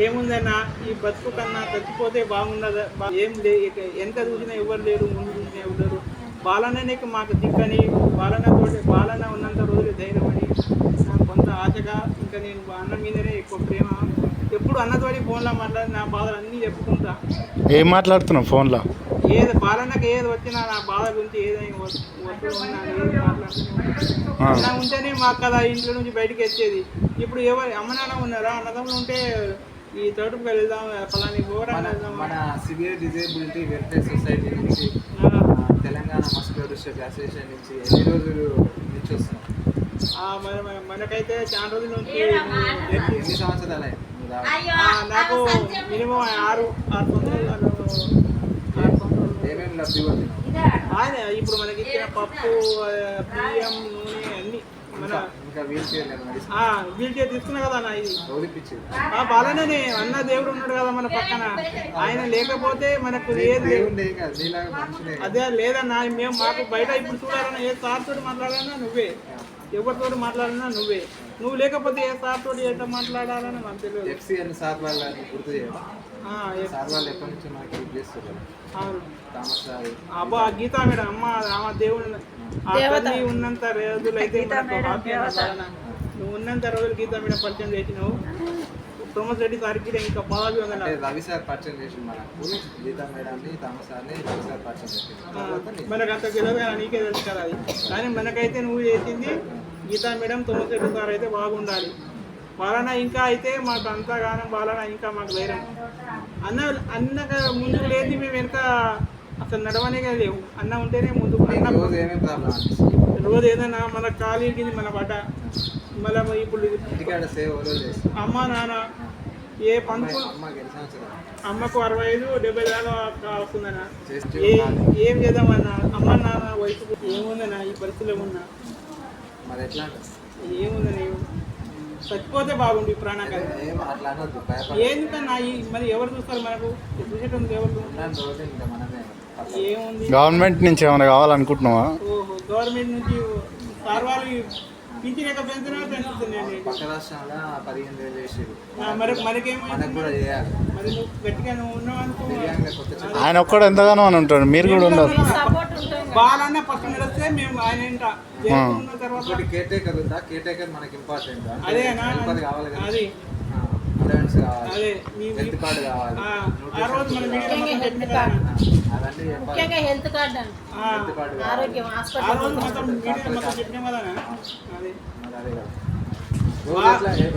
ఏముందన్నా ఈ బతుకు కన్నా చచ్చిపోతే బాగుండదు. ఏం లే ఇక వెనక చూసినా ఎవరు లేరు ముందు చూసినా ఎవరు నీకు మాకు దిక్కని బాలన్న తోటి బాలన్న ఉన్నంత రోజులు ధైర్యం అని నాకు కొంత ఆశగా ఇంకా నేను అన్న మీదనే ఎక్కువ ప్రేమ. ఎప్పుడు అన్నతోటి ఫోన్లో మాట్లాడి నా బాధలు అన్నీ చెప్పుకుంటా. ఏం మాట్లాడుతున్నావు ఫోన్లో? ఏది బాలన్నకి ఏది వచ్చినా నా బాధ గురించి ఏదైనా మాట్లాడుతున్నా. ఉంటేనే మాకు కదా ఇంట్లో నుంచి బయటికి వచ్చేది. ఇప్పుడు ఎవరు అమ్మ నాన్న ఉన్నారా? అన్నదమ్ములు ఉంటే ఈ తోటకు వెళ్దాం ఫలాని మన వెళ్దాం. మన సివియర్ డిజేబిలిటీ వెల్ఫేర్ సొసైటీ నుంచి తెలంగాణ మస్కులర్ డిస్ట్రిక్ట్ అసోసియేషన్ నుంచి ఎన్ని రోజులు నుంచి వస్తున్నాం ఆ, మన మన- మనకైతే చాలా రోజుల నుంచి ఎన్ని సంవత్సరాలు నాకు మినిమం ఆరు ఆరు సంవత్సరాలు ఏమేమి లబ్ధి ఆయన ఇప్పుడు మనకి ఇచ్చిన పప్పు బియ్యం నూనె అన్ని మన వీల్ చైర్ తీసుకున్నా కదా అన్న ఇది. బాలనే అన్న దేవుడు ఉన్నాడు కదా మన పక్కన. ఆయన లేకపోతే మనకు ఏది. అదే లేదన్నా మేము మాకు బయట ఇప్పుడు చూడాలన్నా ఏ సార్ తోటి మాట్లాడాలన్నా నువ్వే. ఎవరితోటి మాట్లాడినా నువ్వే. నువ్వు లేకపోతే ఏ సార్ తోటి ఎట్లా మాట్లాడాలని మనకు తెలియదు. ఎఫ్సి అని సార్ వాళ్ళని గుర్తు చేయడం ఆ, ఏ- సార్ వాళ్ళు ఎప్పటి నుంచి మనకి హెల్ప్ చేస్తున్నారు. సార్. అబ్బా ఆ గీతా మేడం అమ్మ ఆమె దేవుడు ఆ తల్లి ఉన్నంత రోజులు అయితే మనకు హ్యాపీ అన్న బాలన. నువ్వు ఉన్నంత రోజులు గీతా మేడం పరిచయం చేసినావు. ప్రమోద్ రెడ్డి సార్కి కూడా ఇంకా పదవి అంటే ఉందన్న రవి సార్ పరిచయం చేసి మనకు గీతా మేడాన్ని థామస్ సార్ని రవి సార్ పరిచయం చేసి తర్వాత నీ- మనకు అంత తెలియదు నీకే తెలుసు కదా అది. కానీ మనకైతే నువ్వు చేసింది గీతా మేడం తొమ్మిది సార్ అయితే బాగుండాలి. బాలన ఇంకా అయితే మాకు అంతగానం బాలన ఇంకా మాకు ధైర్యం. అన్న అన్నక ముందు లేదు మేము వెనక అసలు నడవనే లేవు. అన్న ఉంటేనే ముందు అన్న రోజు ఏదైనా మన కాలికి మన పడ్డ మళ్ళీ ఇప్పుడు అమ్మ నాన్న ఏ పంపు అమ్మకు అరవై ఐదు డెబ్బై దాకా వస్తుందన్న. ఏం చేద్దామన్నా అమ్మ నాన్న వయసు ఏముందన్నా? ఈ పరిస్థితిలో ఉన్నా. మరి ఎట్లా? ఏముందని చచ్చిపోతే బాగుండు ఈ ప్రాణాలు. ఏం అట్లా అనొద్దు మరి ఎవరు చూస్తారు మనకు? చూసేటందుకు ఎవరు? ఏముంది? గవర్నమెంట్ నుంచి ఏమైనా కావాలనుకుంటున్నావా? ఓహో గవర్నమెంట్ నుంచి సార్ వాళ్ళు పింఛన్ పెంచినా పెంచుతున్నాయండి పక్క రాష్ట్రంలో పదిహేను వేలు మరి మనకేమో మనకు కూడా చేయాలి. మరి నువ్వు గట్టిగా నువ్వు ఉన్నావు అనుకో. ఆయన ఒక్కడు ఎంతగానో అని ఉంటాడు. మీరు కూడా ఉండాలి బాలన్న ఫస్ట్ నడిస్తే మేము ఆయన తర్వాత ఇంకోటి కేర్ టేకర్ ఉందా? కేర్ టేకర్ మనకి ఇంపార్టెంట్ అదే కావాలి అది. అలవెన్స్ కావాలి. అదే మీ హెల్త్ కార్డు ముఖ్యంగా హెల్త్ ఆరోగ్యం ఆ హాస్పిటల్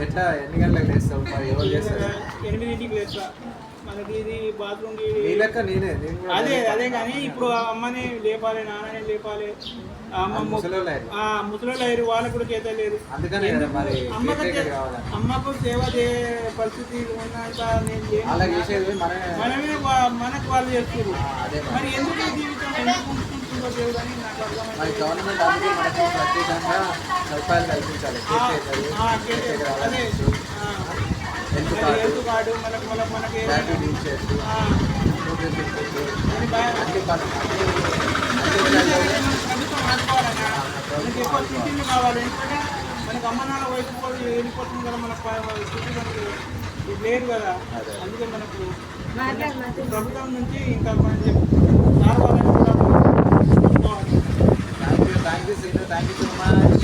ఎట్లా ఎన్ని గంటలకు లేస్తావు? మరి ఎవరు చేస్తారు? ఎనిమిదింటికి లేస్తా. మనకి ఇది బాత్రూమ్ అదే అదే కానీ ఇప్పుడు ఆ అమ్మని లేపాలి నాన్నని లేపాలి ఆ అమ్మ మొ- ముసలోళ్ళు అయ్యారు. ఆ ముసలోళ్ళు అయ్యారు వాళ్ళకు కూడా చేత లేదు. అందుకనే కదా మరి అమ్మకు సేవ పరిస్థితి ఉన్నంత మనమే. మనకు వాళ్ళు చేస్తారు మరి. ఎందుకు జీవితం ఎందుకు గవర్నమెంట్ ప్రత్యేకంగా సదుపాయాలు కల్పించాలి. హెల్త్ కార్డు కార్డు మనకు మనకు మనకి అన్ని మన. మనకి ఎక్కువ పింఛన్లు కావాలి ఎందుకంటే మనకి అమ్మ నాన్న వయసు పోయి వెళ్ళిపోతుంది కదా మన స్థితి మనకి ఇది లేదు కదా అదే. అందుకే మనకు ప్రభుత్వం నుంచి ఇంకా కూడా చూసుకోవాలి. Thank you thank you thank you so much